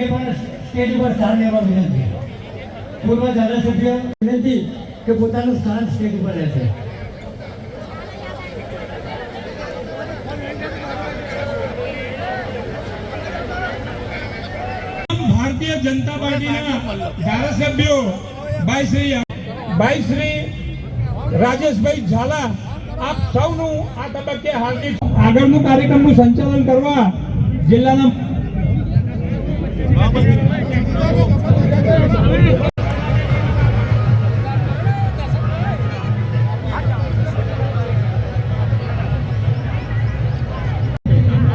એ પણ સ્ટેજ ઉપર સ્થાન લેવા વિનંતી પૂર્વ ધારાસભ્ય વિનંતી કે પોતાનું સ્થાન સ્ટેજ ઉપર રહેશે. ભારતીય જનતા પાર્ટીના ધારાસભ્યો ભાઈ શ્રી ભાઈ શ્રી રાજેશભાઈ ઝાલા આપ સૌનું આ તબક્કે હાર્દિક આગળનું કાર્યક્રમનું સંચાલન કરવા જિલ્લાના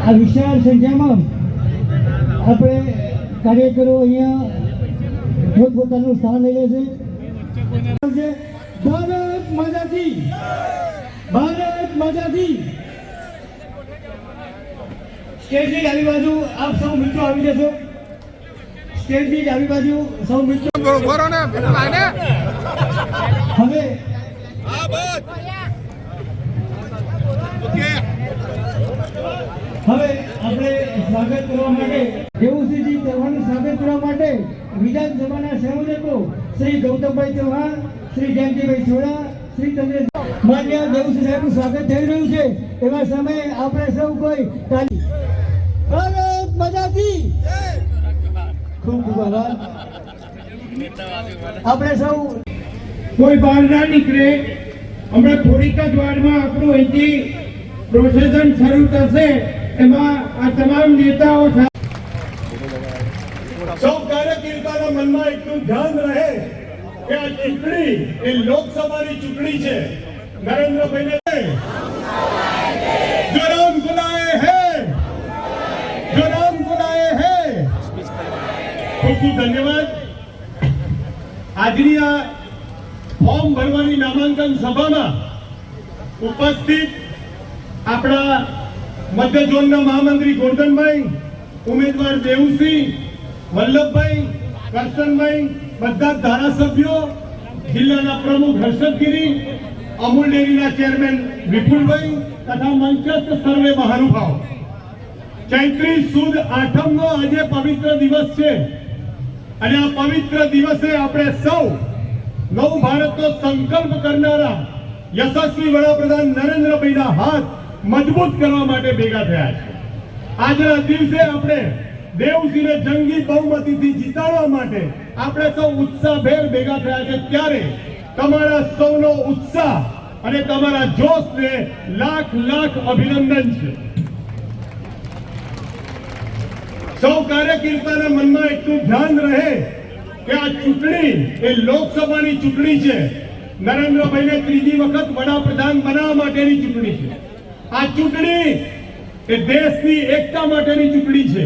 આ વિશાળ સંખ્યામાં આપણે કાર્યકરો અહીંયા પોતપોતાનું સ્થાન લઈ લે છે. ભારત માતાજી ભારત માતાજી સ્ટેજની ડાબી બાજુ આપ સૌ મિત્રો આવી જશો. સ્ટેજની ડાબી બાજુ સૌ મિત્રો હવે હવે આપણે સ્વાગત કરવા માટે દેવુસિંહજી ચૌહાણનું સ્વાગત કરવા માટે વિધાનસભાના સંયોજકો શ્રી ગૌતમભાઈ ચૌહાણ શ્રી જયંતિભાઈ છોડા શ્રી ચંદ્ર માન્ય દેવુસિંહ સાહેબનું સ્વાગત થઈ રહ્યું છે. એવા સમયે આપણે સૌ કોઈ તાલી ભારત માતાજી આપણે સૌ કોઈ બહાર ના નીકળે. હમણાં થોડીક જ વારમાં આપણું અહીંથી પ્રોસેસન શરૂ થશે. એમાં આ તમામ નેતાઓ સૌ કાર્યકર્તાના મનમાં એટલું ધ્યાન રહે કે આ ચૂંટણી એ લોકસભાની ચૂંટણી છે. નરેન્દ્રભાઈને મહામંત્રી ગોરધનભાઈ, ઉમેદવાર દેવુસિંહ, વલ્લભભાઈ, કરશનભાઈ, બધા ધારાસભ્યો, જિલ્લાના પ્રમુખ હર્ષદગીરી, અમૂલ ડેરીના ચેરમેન વિપુલભાઈ તથા મંચસ્થ સર્વે મહાનુભાવ. ચૈત્રી સુદ આઠમનો આજે પવિત્ર દિવસ છે. અને આ પવિત્ર દિવસે આપણે સૌ નવ ભારતનો સંકલ્પ કરનારા યશસ્વી વડાપ્રધાન નરેન્દ્રભાઈના હાથ મજબૂત કરવા માટે ભેગા થયા છે. આજના દિવસે આપણે દેવસિંહને જંગી બહુમતીથી જીતાડવા માટે આપણે સૌ ઉત્સાહભેર ભેગા થયા છે. ત્યારે તમારા સૌનો ઉત્સાહ અને તમારા જોશને લાખ લાખ અભિનંદન છે. સૌ કાર્યકર્તાના મનમાં એટલું ધ્યાન રહે કે આ ચૂંટણી, એ લોકસભાની ચૂંટણી છે. નરેન્દ્રભાઈને ત્રીજી વખત વડાપ્રધાન બનાવવા માટેની ચૂંટણી છે. આ ચૂંટણી એ દેશની એકતા માટેની ચૂંટણી છે.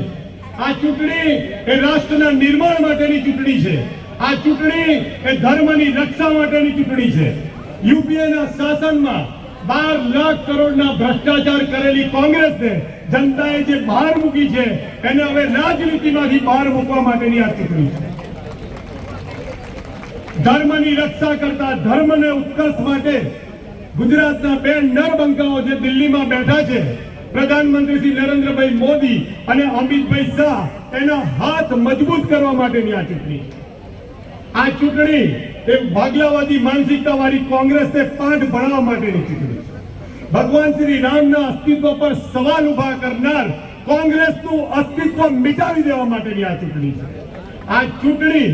આ ચૂંટણી એ રાષ્ટ્રના નિર્માણ માટેની ચૂંટણી છે. આ ચૂંટણી એ ધર્મની રક્ષા માટેની ચૂંટણી છે. યુપીએના શાસનમાં બાર લાખ કરોડના ભ્રષ્ટાચાર કરેલી કોંગ્રેસને જનતાએ જે બહાર મૂકી છે, એને હવે રાજનીતિમાંથી બહાર મૂકવા માટેની આ ચૂંટણી છે. ધર્મની રક્ષા કરતા ધર્મને ઉત્કર્ષ માટે ગુજરાતના બે નરબંકાઓ જે દિલ્હીમાં બેઠા છે, પ્રધાનમંત્રી શ્રી નરેન્દ્રભાઈ મોદી અને અમિતભાઈ શાહ, એના હાથ મજબૂત કરવા માટેની આ ચૂંટણી આ ચૂંટણી એ ભાગલાવાદી માનસિકતા વાળી કોંગ્રેસને પાઠ ભણાવવા માટેની ચૂંટણી ભગવાન શ્રી રામના અસ્તિત્વ પર સવાલ ઊભા કરનાર કોંગ્રેસનું અસ્તિત્વ મિટાવી દેવા માટેની આ ચૂંટણી છે. આ ચૂંટણી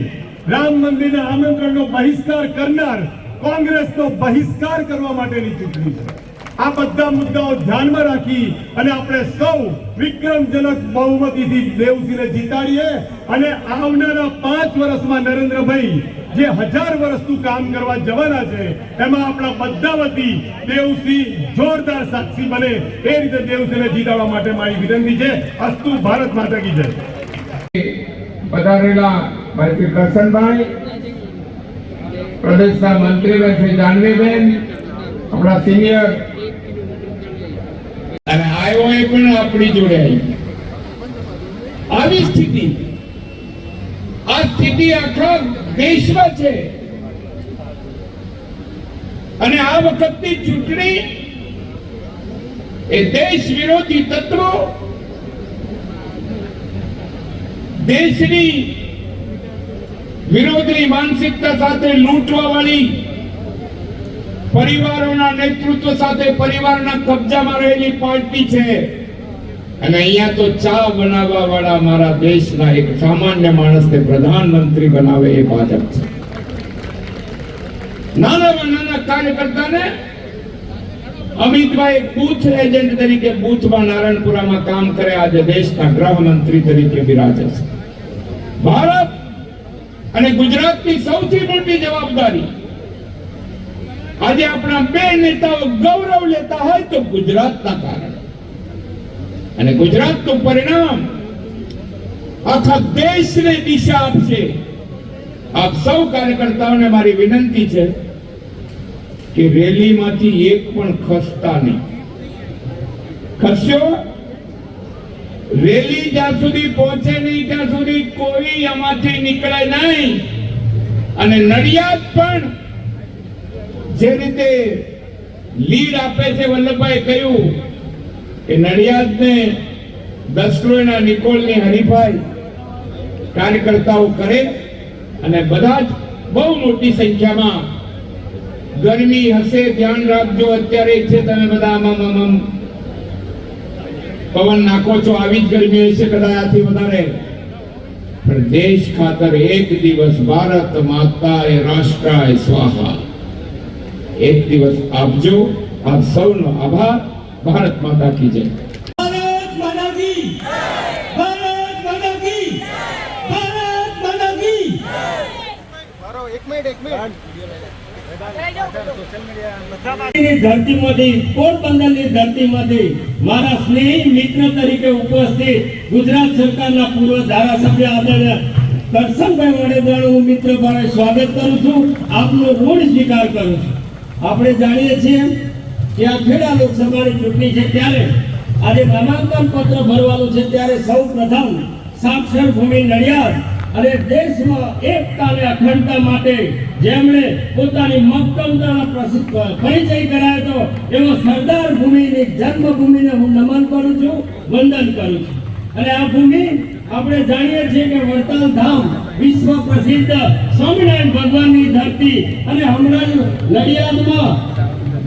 રામ મંદિરના આમંત્રણનો બહિષ્કાર કરનાર કોંગ્રેસનો બહિષ્કાર કરવા માટેની ચૂંટણી છે. આ બધા મુદ્દાઓ ધ્યાનમાં રાખી અને આપણે સૌ વિક્રમજનક બહુમતીથી દેવસિંહને જીતાડીએ અને આવનારા પાંચ વર્ષમાં નરેન્દ્રભાઈ જે હજાર વર્ષનું કામ કરવા જવાના છે, એમાં આપણા બધા વતી દેવસિંહ જોરદાર સાક્ષી બને. એ રીતે દેવસિંહને જીતાડવા માટે મારી વિનંતી છે. અસ્તુ ભારત માતા કી જય. પધારેલા ભાઈ કરશનભાઈ પ્રદેશના મંત્રી શ્રી જાનવીબેન, આપણા સિનિયર અને આયો પણ આપણી જોડે આવી. આવી સ્થિતિ. આ સ્થિતિ આખા દેશમાં છે. અને આ વખતની ચૂંટણી એ દેશ વિરોધી તત્વો દેશની વિરોધની માનસિકતા સાથે લૂંટવા વાળી પરિવારોના નેતૃત્વ સાથે પરિવારના કબજામાં રહેલી પાર્ટી છે. અને અહીંયા તો ચા બનાવવા વાળા મારા દેશના એક સામાન્ય માણસને પ્રધાનમંત્રી બનાવે એ ભાજપ છે. નાનામાં નાના કાર્યકર્તાને અમિતભાઈ બૂથ એજન્ટ તરીકે બૂથમાં નારાયણપુરામાં કામ કરે, આજે દેશના ગૃહમંત્રી તરીકે બિરાજે છે. ભારત અને ગુજરાતની સૌથી મોટી જવાબદારી આજે આપણા બે નેતાઓ ગૌરવ લેતા હોય તો ગુજરાતના કારણે. અને ગુજરાતનું પરિણામ આખા દેશને દિશા આપશે. આપ સૌ કાર્યકર્તાઓને મારી વિનંતી છે કે રેલીમાંથી એક પણ ખસતા નહીં. ખસ્યો રેલી જ્યાં સુધી પહોંચે નહીં, ત્યાં સુધી કોઈ એમાંથી નીકળે નહીં. અને નડિયાદ પણ જે રીતે લીડ આપે છે વલ્લભભાઈ કહ્યું કે નડિયાદને દસક્રોયના નિકોલની હરીફાઈ કાર્યકર્તાઓ કરે અને બધા જ બહુ મોટી સંખ્યામાં ગરમી હશે, ધ્યાન રાખજો, અત્યારે છે, તમે બધા આમાં પવન નાખો છો, આવી જ ગરમી હશે કદાચ આથી વધારે. પણ દેશ ખાતર એક દિવસ ભારત માતા એ રાષ્ટ્ર એ સ્વાહા. એક દિવસ આપજો આપ સૌનો આભાર. ભારત માતા કી જય. મારા સ્નેહી મિત્ર તરીકે ઉપસ્થિત ગુજરાત સરકારના પૂર્વ ધારાસભ્ય આદરણીય કરશનભાઈ વડેદરાનું હું મિત્ર ભાવે સ્વાગત કરું છું. આપનો ઋણ સ્વીકાર કરું છું. આપણે જાણીએ છીએ કે આ ખેડા લોકસભાની ચૂંટણી છે ત્યારે આજે નામાંકન પત્ર ભરવાનું છે ત્યારે સૌ પ્રથમ સાક્ષર ભૂમિ નડિયાદ અને દેશમાં એકતા અને અખંડતા માટે જેમણે પોતાની મક્કમતાનો પરિચય કરાયો હતો, એવો સરદાર ભૂમિની જન્મભૂમિને હું નમન કરું છું, વંદન કરું છું. અને આ ભૂમિ આપણે જાણીએ છીએ કે વડતાલ ધામ વિશ્વ પ્રસિદ્ધ સ્વામિનારાયણ ભગવાનની ધરતી અને હમણાં નડિયાદમાં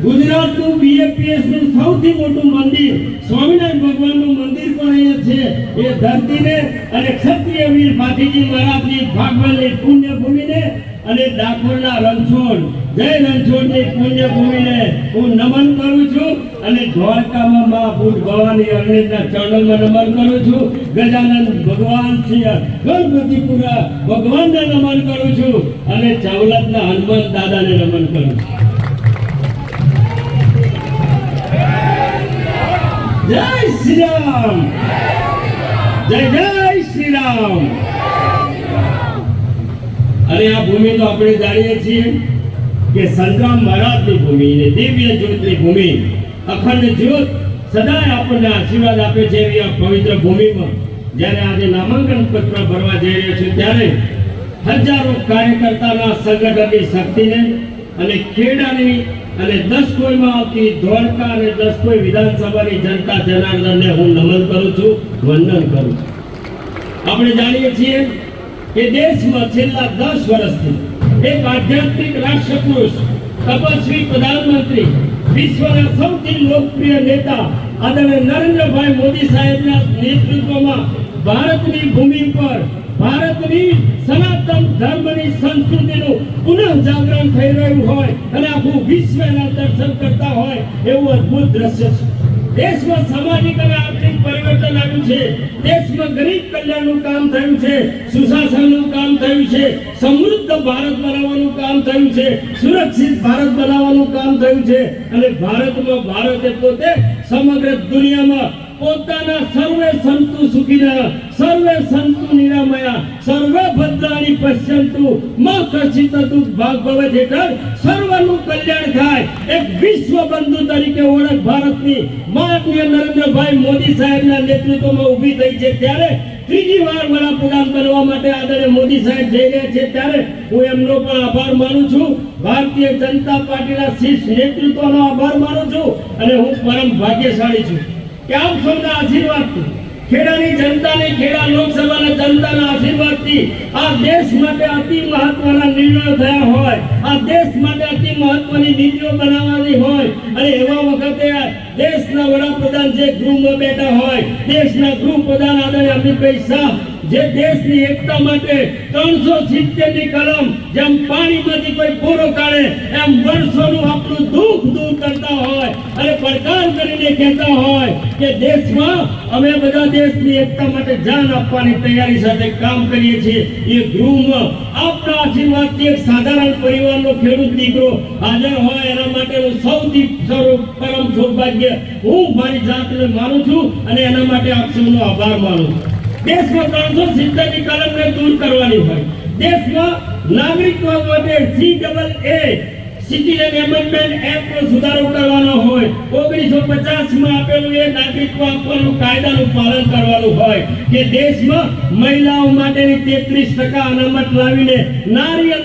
ગુજરાતનું બીએપીએસનું સૌથી મોટું મંદિર, સ્વામિનારાયણ ભગવાનનું મંદિર પણ અહીંયા છે. એ ધરતીને અને ક્ષત્રિય વીર ભાતીજી મહારાજની ભાગવતની પુણ્ય ભૂમિને અને ડાકોરના રણછોડ, જય રણછોડની પુણ્ય ભૂમિને હું નમન કરું છું અને દ્વારકામાં મા ભવાની અરણ્યના ચરણોમાં નમન કરું છું. ગજાનંદ ભગવાન શ્રી ગણપતિપુરા ભગવાનને નમન કરું છું અને ચાવલતના હનુમાન દાદાને નમન કરું છું. જય શ્રી રામ! જય જય શ્રી રામ! અને આ ભૂમિ તો આપણે જાણીએ છીએ કે સંતરામ મહારાજની ભૂમિ ને દિવ્ય જ્યોતની ભૂમિ. અખંડ જ્યોત સદાય આપણને આશીર્વાદ આપે છે એવી આ પવિત્ર ભૂમિમાં. જ્યારે આજે નામાંકન પત્ર ભરવા જઈ રહ્યો છે ત્યારે હજારો કાર્યકર્તાના સંગઠનની શક્તિને અને ખેડાની અને દસ કોઈમાં આવતી ધોળકા અને દસ કોઈ વિધાનસભાની જનતા જનાર્દનને હું નમન કરું છું, વંદન કરું છું. આપણે જાણીએ છીએ કે દેશમાં છેલ્લા દસ વર્ષથી એક આધ્યાત્મિક રાષ્ટ્રપુરુષ, તપસ્વી પ્રધાનમંત્રી, વિશ્વના સૌથી લોકપ્રિય નેતા આદરણીય નરેન્દ્રભાઈ મોદી સાહેબના નેતૃત્વમાં ભારતની ભૂમિ પર, ભારતની સનાતન ધર્મની સંસ્કૃતિનું પુનઃ જાગરણ થઈ રહ્યું હોય અને આખું વિશ્વના દર્શન કરતા હોય એવું અદ્ભુત દ્રશ્ય છે. દેશમાં સામાજિક અને આર્થિક પરિવર્તન આવ્યું છે. દેશમાં ગરીબ કલ્યાણનું કામ થયું છે. સુશાસનનું કામ થયું છે. સમૃદ્ધ ભારત બનાવવાનું કામ થયું છે. સુરક્ષિત ભારત બનાવવાનું કામ થયું છે. અને ભારતમાં ભારતે પોતે સમગ્ર દુનિયામાં પોતાના સર્વે સંતુ સુખીના, સર્વે સંતુ નિરામયા, સર્વે ભદ્રાણી પશ્યંતુ. માં કશિત તું ભાગવત હેઠળ સર્વનું કલ્યાણ થાય. એક વિશ્વ બંધુ તરીકે ઓળખ ભારતની. માનનીય નરેન્દ્રભાઈ મોદી સાહેબના નેતૃત્વમાં ઊભી થઈ છે ત્યારે ત્રીજી વાર વડાપ્રધાન બનવા માટે આદરણીય મોદી સાહેબ જઈ રહ્યા છે ત્યારે હું એમનો પણ આભાર માનું છું. ભારતીય જનતા પાર્ટીના શીર્ષ નેતૃત્વનો આભાર માનું છું અને હું પરમ ભાગ્યશાળી છું. કે આપ સૌના આશીર્વાદથી ખેડાની જનતાને ખેડા લોકસભાના જન જનતાના આશીર્વાદથી આ દેશ માટે અતિ મહત્વના નિર્ણયો થયા હોય. આ દેશ માટે અતિ મહત્વની નીતિઓ બનાવવાની હોય. અને એવા વખતે દેશના વડાપ્રધાન જે ગૃહમાં બેઠા હોય, દેશના ગૃહપ્રધાન આદરણીય અમિતભાઈ શાહ, જે દેશની એકતા માટે ત્રણસો સિત્તેરની કલમ, જેમ પાણીમાંથી કોઈ પૂરો કાઢે, એમ વર્ષોનું આપણું દુઃખ દૂર કરતા હોય. અને પડકાર કરીને કહેતા હોય કે દેશમાં અમે બધા દેશની એકતા માટે જાન આપવાની તૈયારી સાથે કામ કરીએ છીએ. એ ગૃહમાં આપના આશીર્વાદથી એક સાધારણ પરિવારનો ખેડૂત દીકરો હાજર હોય એના માટેનું સૌથી સ્વરૂપ પરમ સૌભાગ્ય હું મારી જાતને માનું છું અને એના માટે આપ સૌનો આભાર માનું છું. દેશમાં ત્રણસો સિત્તેરની કલમને દૂર કરવાની હોય. દેશમાં નાગરિકત્વ માટે C double A citizen amendment act નો સુધારો કરવાનો હોય ઓગણીસો પચાસમાં આપેલું એ નાગરિકત્વ આપવાનું કાયદાનું પાલન કરવાનું હોય કે દેશમાં મહિલાઓ માટેની તેત્રીસ ટકા અનામત લાવીને નારી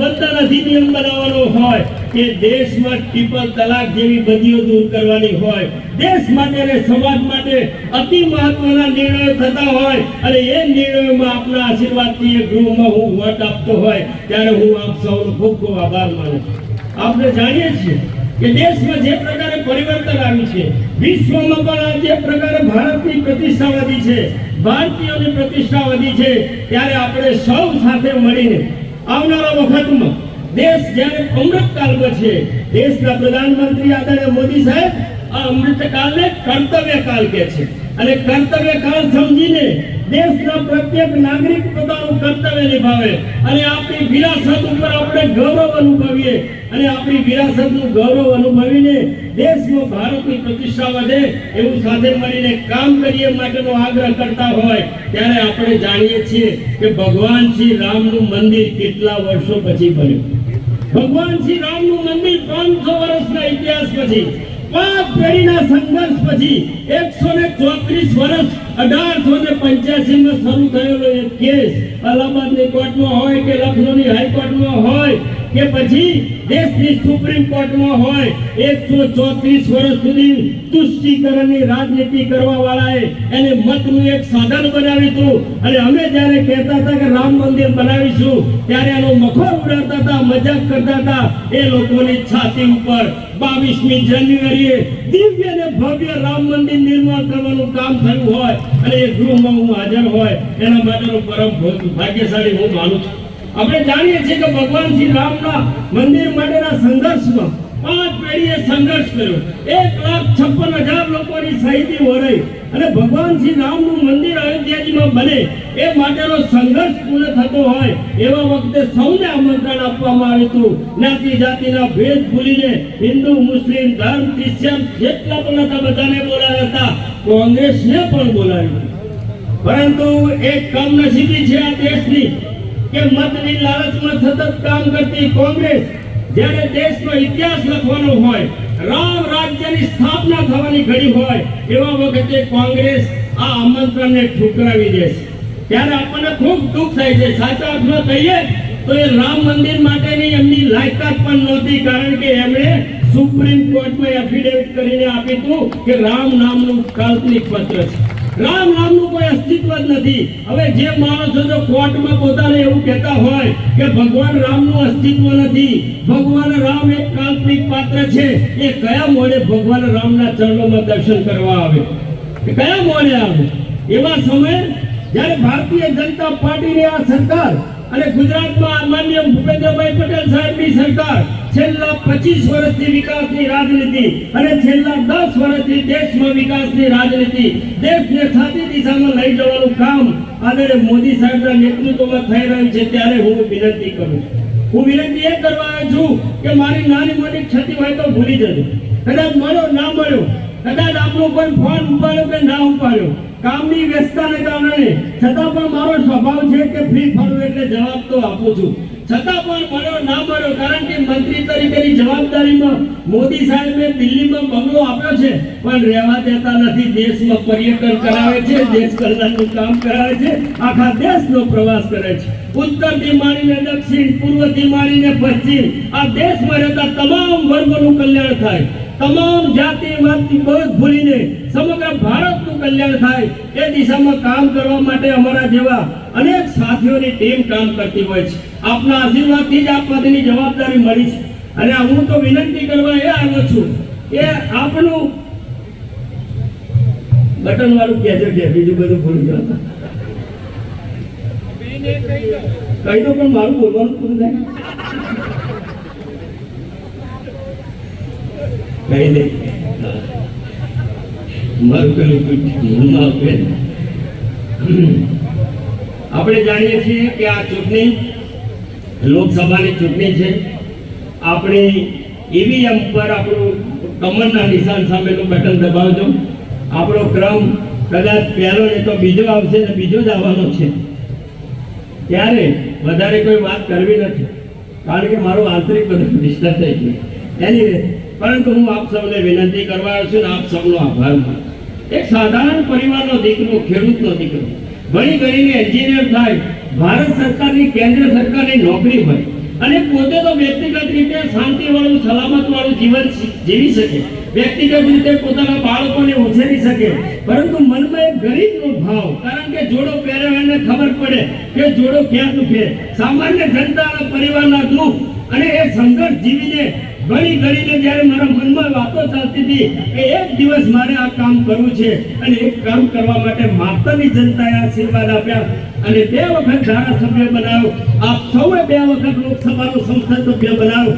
વંદન અધિનિયમ બનાવવાનો હોય કે દેશમાં ટ્રિપલ તલાક જેવી બદીઓ દૂર કરવાની હોય. દેશ માટે અને સમાજ માટે અતિ મહત્વના નિર્ણયો થતા હોય અને એ નિર્ણયોમાં આપના આશીર્વાદથી એ ગૃહમાં હું વોટ આપતો હોય. ત્યારે હું આપ સૌનો ખૂબ ખૂબ આભાર માનું છું. આપણે જાણીએ છીએ કે દેશમાં જે પ્રકારે પરિવર્તન આવ્યું છે, વિશ્વમાં પણ જે પ્રકારે ભારતની પ્રતિષ્ઠા વધી છે, ભારતીયોની પ્રતિષ્ઠા વધી છે, ત્યારે આપણે સૌ સાથે મળીને આવનારા વખતમાં દેશ જ્યારે અમૃતકાળમાં છે, દેશના પ્રધાનમંત્રી આદરણીય મોદી સાહેબ આ અમૃતકાળને કર્તવ્ય કાળ કે છે. અને કર્તવ્ય કાળ સમજીને દેશના પ્રત્યેક નાગરિક પોતાનું કર્તવ્ય નિભાવે. અને આપણી વિરાસત ઉપર આપણે ગૌરવ અનુભવીએ. અને આપણી વિરાસતનું ગૌરવ અનુભવીને દેશમાં ભારતની પ્રતિષ્ઠા વધે એવું સાથે મળીને કામ કરીએ માટેનો આગ્રહ કરતા હોય, ત્યારે આપણે જાણીએ છીએ કે ભગવાન શ્રી રામનું મંદિર કેટલા વર્ષો પછી બન્યું? ભગવાન શ્રી રામનું મંદિર પાંચસો વર્ષના ઇતિહાસ પછી. પાંચ પેઢીના સંઘર્ષ પછી એકસો ને ચોત્રીસ વર્ષ અઢારસો ને પંચ્યાસી માં શરૂ થયેલો એક કેસ અલ્હાબાદની કોર્ટમાં હોય કે લખનૌની હાઈકોર્ટમાં હોય કે પછી દેશની સુપ્રીમ કોર્ટમાં હોય એકસો ચોત્રીસ વર્ષ સુધી તુષ્ટિકરણની રાજનીતિ કરવા વાળાએ એને મતનું એક સાધન બનાવ્યું અને અમે જ્યારે કહેતા હતા કે રામ મંદિર બનાવીશું, ત્યારે એનો મખોર ઉડાડતા હતા, મજાક કરતા હતા. એ લોકોની છાતી ઉપર બાવીસમી જાન્યુઆરીએ દિવ્ય અને ભવ્ય રામ મંદિર નિર્માણ કરવાનું કામ થયું હોય અને એ ગૃહમાં હું હાજર હોય, એના માટેનો પરમ ભાગ્યશાળી હું માનું છું. આપણે જાણીએ છીએ કે ભગવાન શ્રી રામના મંદિર માટેના સંઘર્ષમાં પાંચ પેઢીએ સંઘર્ષ કર્યો. એક લાખ છપ્પન હજાર લોકોની શહીદી વરાઈ અને ભગવાન શ્રી રામનું મંદિર અયોધ્યાજીમાં બને એ માટેનો સંઘર્ષ પૂર્ણ થતો હોય એવા વખતે સૌને આમંત્રણ આપવામાં આવ્યું હતું. જ્ઞાતિ જાતિના ભેદ ભૂલીને હિન્દુ, મુસ્લિમ, ધર્મ ક્રિશ્ચિયન જેટલા પણ હતા બધાને બોલાવ્યા હતા. કોંગ્રેસને પણ બોલાવ્યું. પરંતુ એક કમનસીબી છે આ દેશની. કે મતની લાલચમાં સતત કામ કરતી કોંગ્રેસ જ્યારે દેશનો ઇતિહાસ લખવાનો હોય, રામ રાજ્યની સ્થાપના થવાની ઘડી હોય, એવા વખતે કોંગ્રેસ આ આમંત્રણને ઠુકરાવી દે છે. ત્યારે આપણને ખૂબ દુઃખ થાય છે. સાચા અર્થમાં કહીએ તો એ રામ મંદિર માટેની એમની લાયકાત પણ નહોતી, કારણ કે એમણે સુપ્રીમ કોર્ટમાં એફિડેવિટ કરીને આપ્યું હતું કે રામ નામનું કાલ્પનિક પત્ર છે. રામ નામનું કોઈ અસ્તિત્વ જ નથી. હવે જે માણસો જો કોર્ટમાં પોતાને એવું કહેતા હોય કે ભગવાન રામનું અસ્તિત્વ નથી, ભગવાન રામ એક કાલ્પનિક પાત્ર છે, એ કયા મોડે ભગવાન રામના ચરણોમાં દર્શન કરવા આવે? કયા મોડે આવે? એવા સમયે જ્યારે ભારતીય જનતા પાર્ટીની આ સરકાર અને ગુજરાતમાં માન્ય ભૂપેન્દ્રભાઈ પટેલ સાહેબની સરકાર છેલ્લા પચીસ વર્ષથી વિકાસની રાજનીતિ અને છેલ્લા દસ વર્ષથી દેશમાં વિકાસની રાજનીતિ, દેશને સાચી દિશામાં લઈ જવાનું કામ આદરે મોદી સાહેબના નેતૃત્વમાં થઈ રહ્યું છે ત્યારે હું વિનંતી કરું હું વિનંતી એ કરવા છું કે મારી નાની મોટી ક્ષતિ હોય તો ભૂલી જજો. કદાચ મળો ના મળ્યો કદાચ આપણો કોઈ ફોન ઉપાડ્યો કે ના ઉપાડ્યો. કામની વ્યસ્તતાને કારણે. છતાં પણ મારો સ્વભાવ છે કે ફ્રી ફરવું એટલે જવાબ તો આપું છું. છતાં પણ બન્યો ના બન્યો કારણ કે મંત્રી તરીકેની જવાબદારીમાં મોદી સાહેબે દિલ્હીમાં બંગલો આપ્યો છે, પણ રહેવા દેતા નથી, દેશમાં પર્યટન કરાવે છે, દેશ કલ્યાણનું કામ કરાવે છે, આખા દેશનો પ્રવાસ કરે છે. ઉત્તરથી માંડીને દક્ષિણ પૂર્વથી માંડીને પશ્ચિમ, આ દેશમાં રહેતા તમામ વર્ગોનું કલ્યાણ થાય. તમામ જાતિ વાતની બોધ ભૂલીને સમગ્ર ભારતનું કલ્યાણ થાય એ દિશામાં કામ કરવા માટે અમારા જેવા અનેક સાથીઓની ટીમ કામ કરતી હોય છે. આપના આશીર્વાદથી જ આ પદની જવાબદારી મળી છે. અને હું તો વિનંતી કરવા એ આવ્યો છું કે આપનું બટન વાળું કહેજો કે બીજું બધું ભૂલી જાવ કહી દો પણ મારું બોલવાનું પૂરું થાય કહી દે મારું પેલું ભૂલમાં આપે આપણે જાણીએ છીએ કે આ ચૂંટણી લોકસભાની ચૂંટણી છે. આપણી ઈવીએમ પર આપણું કમરના નિશાન સામેનું બટન દબાવજો. આપણો ક્રમ કદાચ પહેલો ને તો બીજો આવશે ને બીજો જ આવવાનો છે. ત્યારે વધારે કોઈ વાત કરવી નથી. કારણ કે મારું આંતરિક બધું ડિસ્ટર્બ થઈ ગયું. એની પરંતુ હું આપ સૌને વિનંતી કરવા છું ને આપ સૌનો આભાર માનું એક સાધારણ પરિવારનો દીકરો, ખેડૂતનો દીકરો. ભણી ગણીને એન્જિનિયર થાય, ભારત સરકારની, કેન્દ્ર સરકારની નોકરી હોય. અને પોતે તો વ્યક્તિગત રીતે શાંતિવાળું, સલામતવાળું જીવન જીવી શકે. વ્યક્તિગત રીતે પોતાના બાળકોને ઉછેરી શકે. પરંતુ મનમાં એક ગરીબનો ભાવ, કારણ કે જોડો પહેર્યો એને ખબર પડે કે જોડો ક્યાં દુખે સામાન્ય જનતાના પરિવારના દુઃખ અને એ સંઘર્ષ જીવીને ઘણી ઘડીને જ્યારે મારા મનમાં વાતો ચાલતી હતી, કે એક દિવસ મારે આ કામ કરવું છે અને એક કામ કરવા માટે માતાની જનતાએ આશીર્વાદ આપ્યા અને બે વખત ધારાસભ્ય બનાવ્યો. આપ સૌએ બે વખત લોકસભાનું સંસદ સભ્ય બનાવ્યો.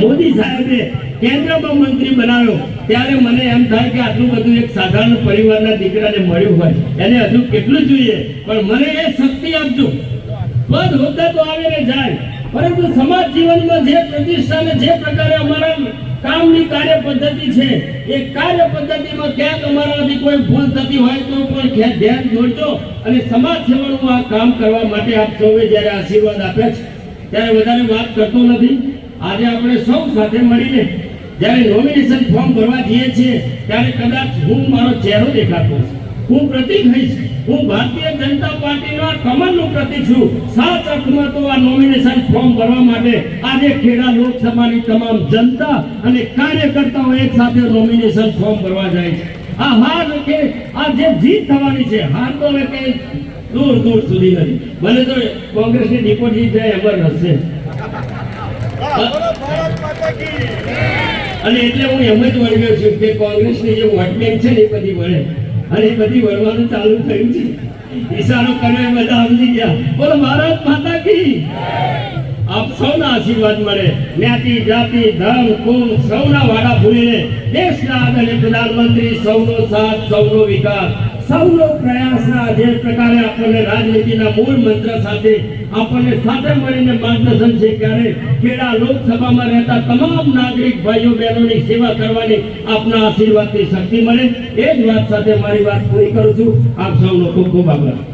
મોદી સાહેબે કેન્દ્રમાં મંત્રી બનાવ્યો. ત્યારે મને એમ થાય કે આટલું બધું એક સાધારણ પરિવારના દીકરાને મળ્યું હોય, એને હજુ કેટલું જોઈએ? પણ મને એ શક્તિ આપજો. પદ હોદ્દા તો આવે ને જાય. પરંતુ સમાજ જીવનમાં જે પ્રતિષ્ઠા ને જે પ્રકારે અમારા કામની કાર્ય પદ્ધતિ છે, એ કાર્ય પદ્ધતિમાં ક્યાંક અમારાથી કોઈ ભૂલ થતી હોય તો પણ ધ્યાન દોરજો અને સમાજ સેવાનું આ કામ કરવા માટે આપ સૌએ જ્યારે આશીર્વાદ આપ્યા છે, ત્યારે વધારે વાત કરતો નથી આજે આપણે સૌ સાથે મળીને જ્યારે નોમિનેશન ફોર્મ ભરવા જઈએ છીએ, ત્યારે કદાચ હું મારો ચહેરો દેખાતો હશે. હું પ્રતિક હઈશ હું ભારતીય જનતા પાર્ટીના કમળનું પ્રતિક છું. સાત અર્થમાં તો આ નોમિનેશન ફોર્મ ભરવા માટે આજે ખેડા લોકસભાની તમામ જનતા અને કાર્યકર્તાઓ એક સાથે નોમિનેશન ફોર્મ ભરવા જાય છે. આ હાર કે આ જે જીત થવાની છે, હાર તો હવે કઈ દૂર દૂર સુધી નથી. ભલે તો કોંગ્રેસની ડિપોઝિટ જાય, એમ જ હશે. અને એટલે હું એમ જ વળગ્યો છું કે કોંગ્રેસની જે વોટ બેંક છે ને એ બધી વળે. અને એ બધી વળવાનું ચાલુ થયું છે. ઈશારો કર્યો એ બધા સમજી ગયા. બોલો, મહારાજ માતા કી આપ સૌના આશીર્વાદ મળે. જ્ઞાતિ, જાતિ, ધર્મ કુલ સૌના વાડા ભૂલીને દેશના આદરણીય પ્રધાનમંત્રી સૌનો સાથ, સૌનો વિકાસ, સૌનો પ્રયાસના જે પ્રકારે આપણને રાજનીતિના મૂળ મંત્ર સાથે આપણને સાથે મળીને માર્ગદર્શન છે ત્યારે ખેડા લોકસભામાં રહેતા તમામ નાગરિક, ભાઈઓ, બહેનોની સેવા કરવાની આપના આશીર્વાદથી શક્તિ મળે. એ જ વાત સાથે મારી વાત પૂરી કરું છું. આપ સૌનો ખૂબ ખૂબ આભાર.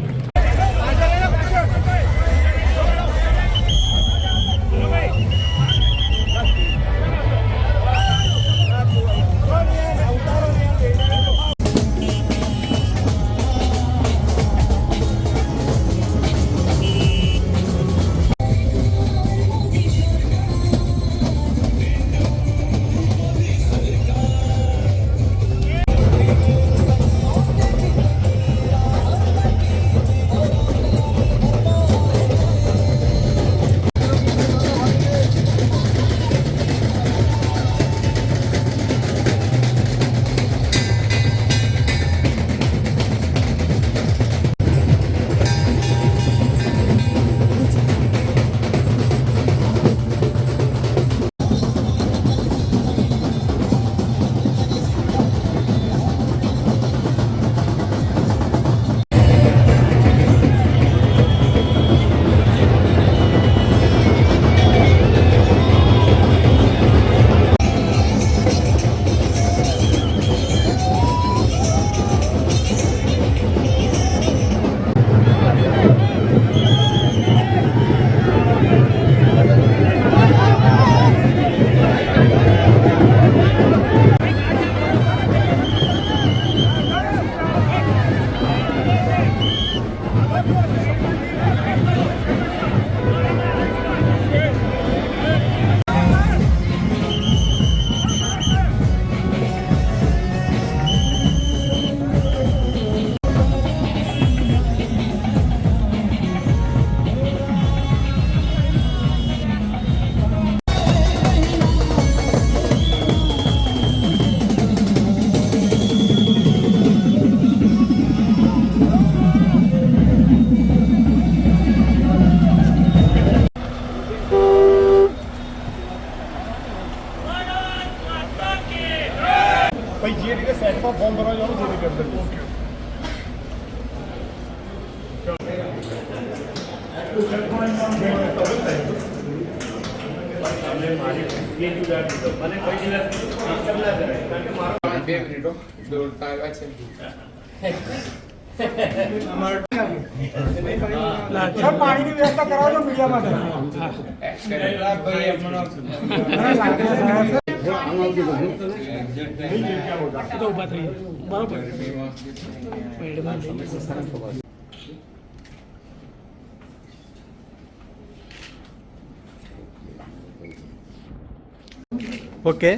ઓકે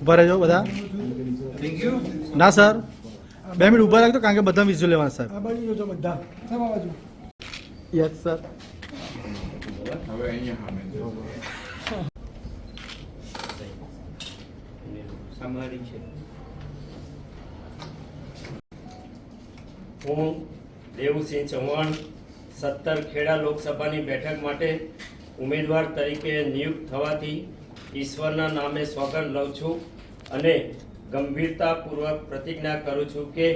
ઊભા રહેજો બધા. ના સર. બે મિનિટ ઊભા રાખજો કારણ કે બધા વિઝ્યુ લેવાના સાહેબ આ બાજુ જોજો બધા. બાજુ. યસ સર હવે અહીંયા સામે છે. હું દેવસિંહ ચૌહાણ સત્તર ખેડા લોકસભાની બેઠક માટે ઉમેદવાર તરીકે નિયુક્ત થવાથી ઈશ્વરના નામે સોગંદ લઉં છું અને ગંભીરતાપૂર્વક પ્રતિજ્ઞા કરું છું કે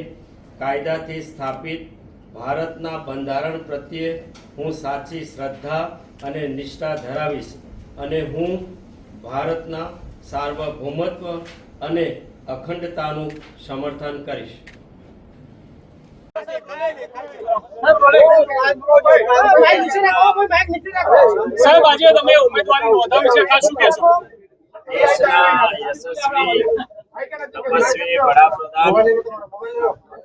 કાયદાથી સ્થાપિત ભારતના બંધારણ પ્રત્યે હું સાચી શ્રદ્ધા અને નિષ્ઠા ધરાવીશ અને હું ભારતના સાર્વભૌમત્વ અને અખંડતાનું સમર્થન કરીશ. સાહેબ આજે તમે ઉમેદવારી નોંધાવી છે શું કહેશો? યશસ્વી તપસ્વી વડાપ્રધાન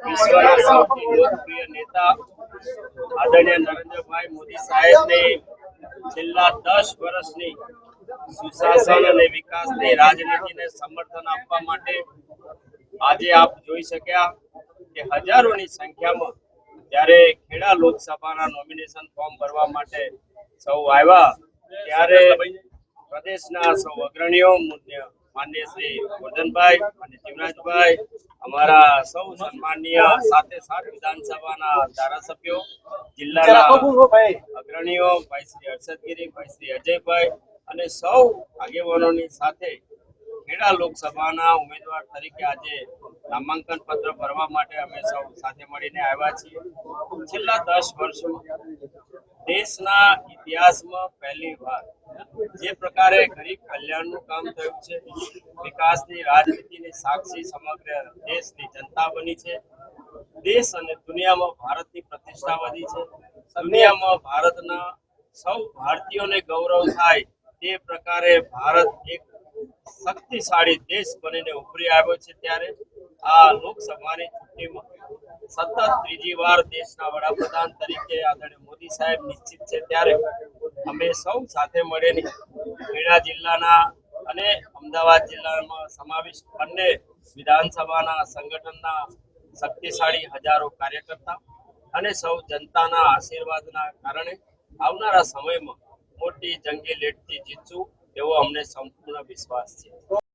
વિશ્વના સૌથી લોકપ્રિય નેતા આદરણીય નરેન્દ્રભાઈ મોદી સાહેબની છેલ્લા દસ વર્ષની સુશાસન અને વિકાસની રાજનીતિને સમર્થન આપવા માટે આજે આપ જોઈ શક્યા કે હજારોની સંખ્યામાં જ્યારે ખેડા લોકસભાના નોમિનેશન ફોર્મ ભરવા માટે સૌ આવ્યા ત્યારે પ્રદેશના સૌ અગ્રણીઓ માન્ય શ્રી ગોરધનભાઈ અને જીવરાજભાઈ અમારા સૌ સન્માનીય સાથે સાત વિધાનસભાના ધારાસભ્યો જિલ્લાના અગ્રણીઓ ભાઈ શ્રી હર્ષદગીરી ભાઈ શ્રી અજયભાઈ અને સૌ આગેવાનોની સાથે ખેડા લોકસભાના ઉમેદવાર તરીકે આજે નામાંકન પત્ર ભરવા માટે અમે સૌ સાથે મળીને આવ્યા છીએ. છેલ્લા દસ વર્ષમાં દેશના ઇતિહાસમાં પહેલી વાર જે પ્રકારે ગરીબ કલ્યાણનું કામ થયું છે, વિકાસની રાજનીતિની સાક્ષી સમગ્ર દેશની જનતા બની છે. દેશ અને દુનિયામાં ભારતની પ્રતિષ્ઠા વધી છે. દુનિયામાં ભારતના સૌ ભારતીયોને ગૌરવ થાય તે પ્રકારે ભારત એક શક્તિશાળી દેશ બનીને ઉભરી આવ્યો છે ત્યારે આ લોકસભાની ચૂંટણીમાં સતત ત્રીજી વાર દેશના વડાપ્રધાન તરીકે આદરણીય મોદી સાહેબ નિશ્ચિત છે. ત્યારે અમે સૌ સાથે મળીને ખેડા જિલ્લાના અને અમદાવાદ જિલ્લામાં સમાવિષ્ટ બંને વિધાનસભાના સંગઠનના શક્તિશાળી હજારો કાર્યકર્તા અને સૌ જનતાના આશીર્વાદના કારણે આવનારા સમયમાં મોટી જંગી લીડથી જીતશું એવો અમને સંપૂર્ણ વિશ્વાસ છે.